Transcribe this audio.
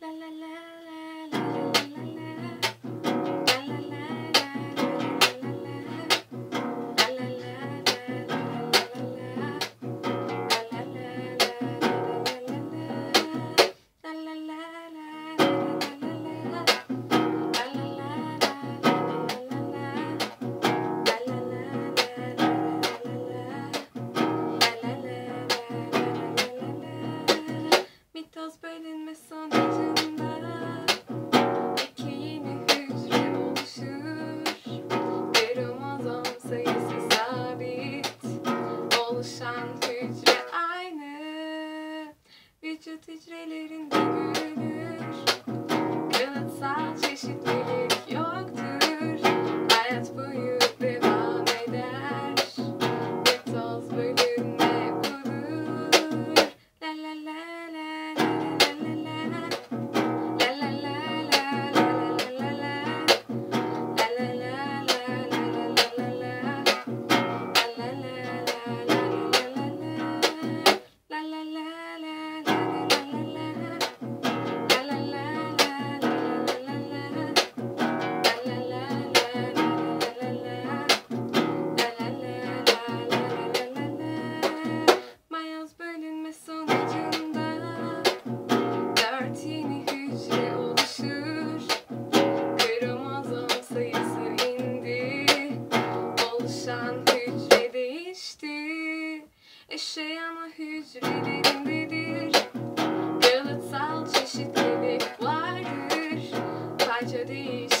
La la la Kan hücre aynı Vücut hücrelerinde gül yeni hücre oluşur. Kromozom sayısı indi. Oluşan hücre değişti. Eşeğen o hücrelerindedir Yalıtsal çeşitlilik vardır. Parça değişti